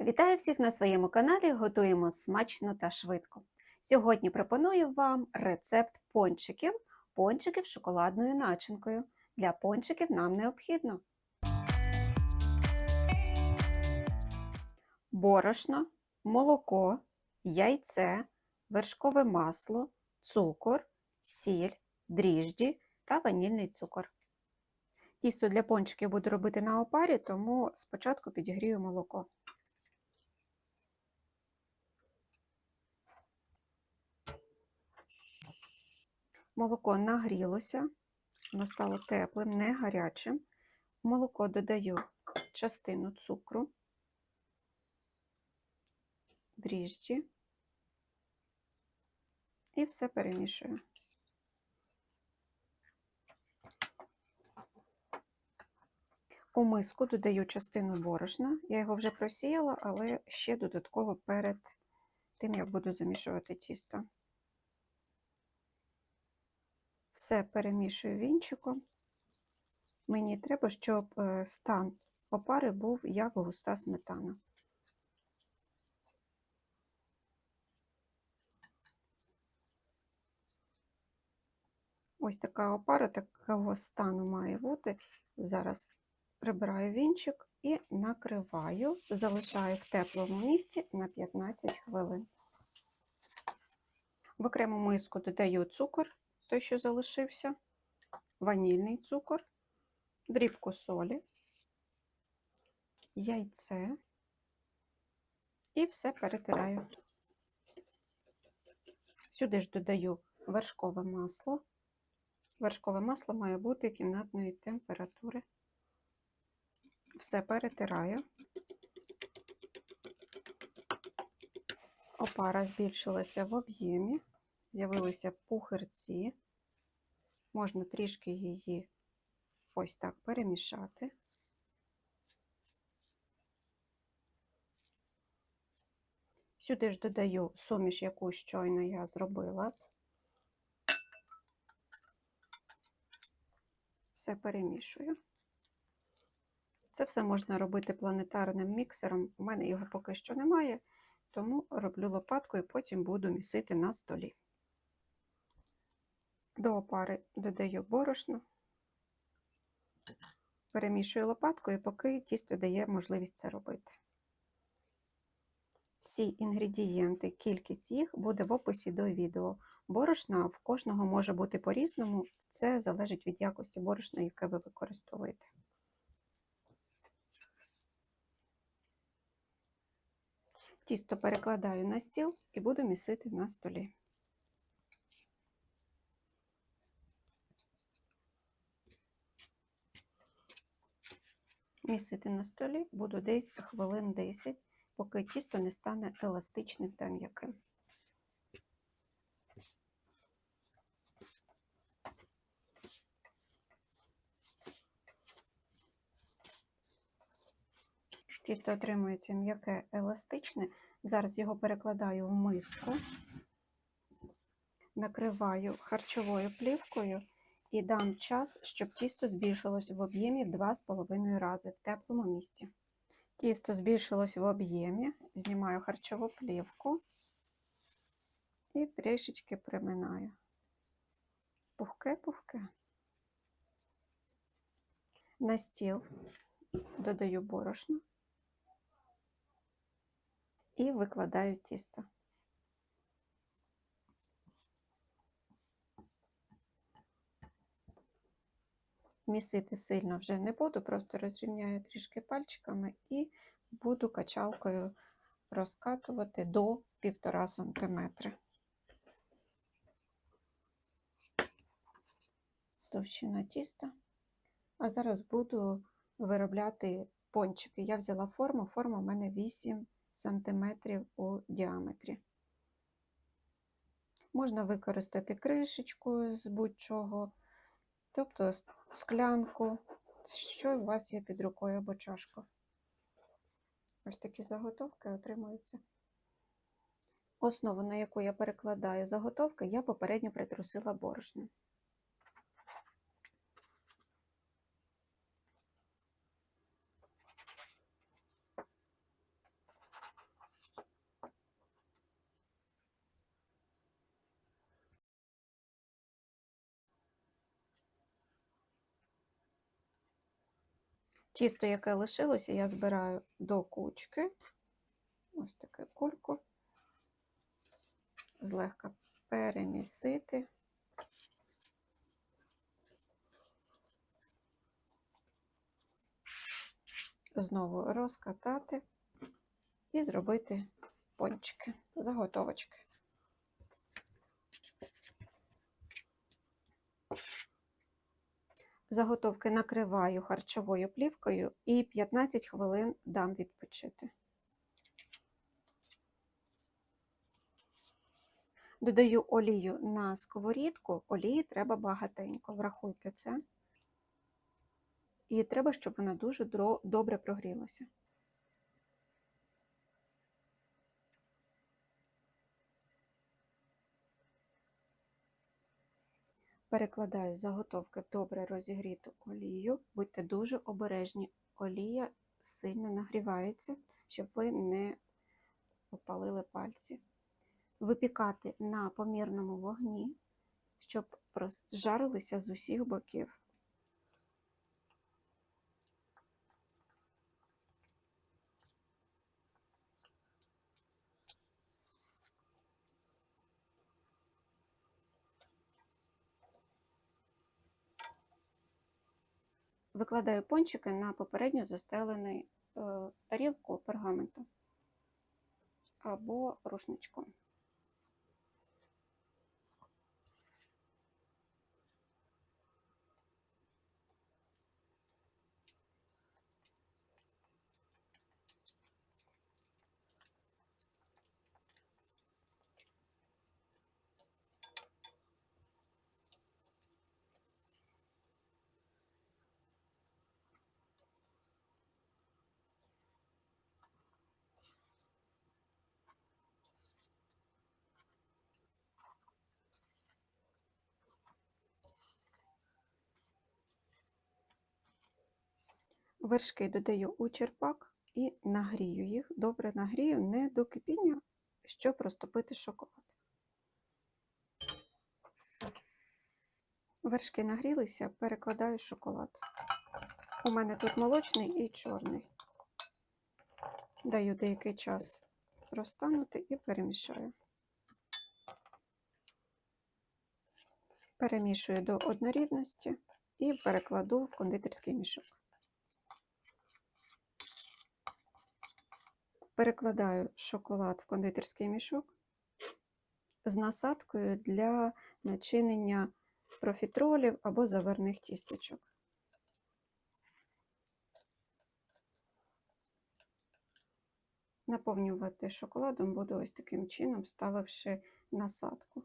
Вітаю всіх на своєму каналі. Готуємо смачно та швидко. Сьогодні пропоную вам рецепт пончиків, пончиків з шоколадною начинкою. Для пончиків нам необхідно борошно, молоко, яйце, вершкове масло, цукор, сіль, дріжджі та ванільний цукор. Тісто для пончиків буду робити на опарі, тому спочатку підігрію молоко. Молоко нагрілося, воно стало теплим, не гарячим. В молоко додаю частину цукру, дріжджі і все перемішую. У миску додаю частину борошна. Я його вже просіяла, але ще додатково перед тим, як буду замішувати тісто. Все перемішую вінчиком. Мені треба, щоб е, стан опари був як густа сметана. Ось така опара такого стану має бути. Зараз прибираю вінчик і накриваю, залишаю в теплому місці на 15 хвилин. В окрему миску додаю цукор, той, що залишився, ванільний цукор, дрібку солі, яйце і все перетираю. Сюди ж додаю вершкове масло. Вершкове масло має бути кімнатної температури. Все перетираю. Опара збільшилася в об'ємі, з'явилися пухирці. Можна трішки її ось так перемішати. Сюди ж додаю суміш, яку щойно я зробила. Все перемішую. Це все можна робити планетарним міксером. У мене його поки що немає, тому роблю лопаткою, потім буду місити на столі. До опари додаю борошно, перемішую лопаткою, поки тісто дає можливість це робити. Всі інгредієнти, кількість їх буде в описі до відео. Борошна в кожного може бути по-різному, це залежить від якості борошна, яке ви використовуєте. Тісто перекладаю на стіл і буду місити на столі. Місити на столі буду десь хвилин 10, поки тісто не стане еластичним та м'яким. Тісто отримується м'яке еластичне. Зараз його перекладаю в миску, накриваю харчовою плівкою і дам час, щоб тісто збільшилось в об'ємі в 2,5 рази в теплому місці. Тісто збільшилось в об'ємі, знімаю харчову плівку і трішечки приминаю. Пухке-пухке. На стіл додаю борошно і викладаю тісто. Місити сильно вже не буду, просто розрівняю трішки пальчиками і буду качалкою розкатувати до 1,5 см. Товщина тіста. А зараз буду виробляти пончики. Я взяла форму, форма у мене 8 сантиметрів у діаметрі. Можна використати кришечку з будь-чого, тобто склянку, що у вас є під рукою або чашку. Ось такі заготовки отримуються. Основу, на яку я перекладаю заготовки, я попередньо притрусила борошном. Тісто, яке лишилося, я збираю до кучки. Ось таке кульку. Злегка перемісити. Знову розкатати і зробити пончики, заготовочки. Заготовки накриваю харчовою плівкою і 15 хвилин дам відпочити. Додаю олію на сковорідку. Олії треба багатенько, врахуйте це. І треба, щоб вона дуже добре прогрілася. Перекладаю заготовки в добре розігріту олію. Будьте дуже обережні. Олія сильно нагрівається, щоб ви не опалили пальці. Випікати на помірному вогні, щоб розжарилися з усіх боків. Викладаю пончики на попередньо застелений е, тарілку пергаменту або рушничком. Вершки додаю у черпак і нагрію їх. Добре нагрію не до кипіння, щоб розтопити шоколад. Вершки нагрілися, перекладаю шоколад. У мене тут молочний і чорний. Даю деякий час розтанути і перемішаю. Перемішую до однорідності і перекладу в кондитерський мішок. Перекладаю шоколад в кондитерський мішок з насадкою для начинення профітролів або заварних тістечок. Наповнювати шоколадом буду ось таким чином, вставивши насадку.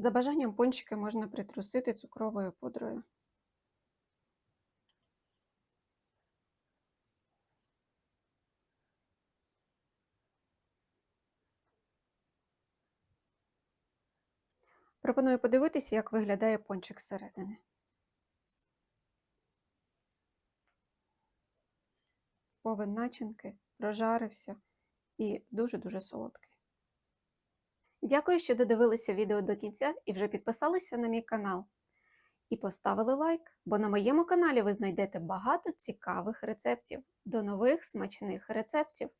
За бажанням пончики можна притрусити цукровою пудрою. Пропоную подивитися, як виглядає пончик зсередини. Повен начинки, прожарився і дуже-дуже солодкий. Дякую, що додивилися відео до кінця і вже підписалися на мій канал. І поставили лайк, бо на моєму каналі ви знайдете багато цікавих рецептів. До нових смачних рецептів!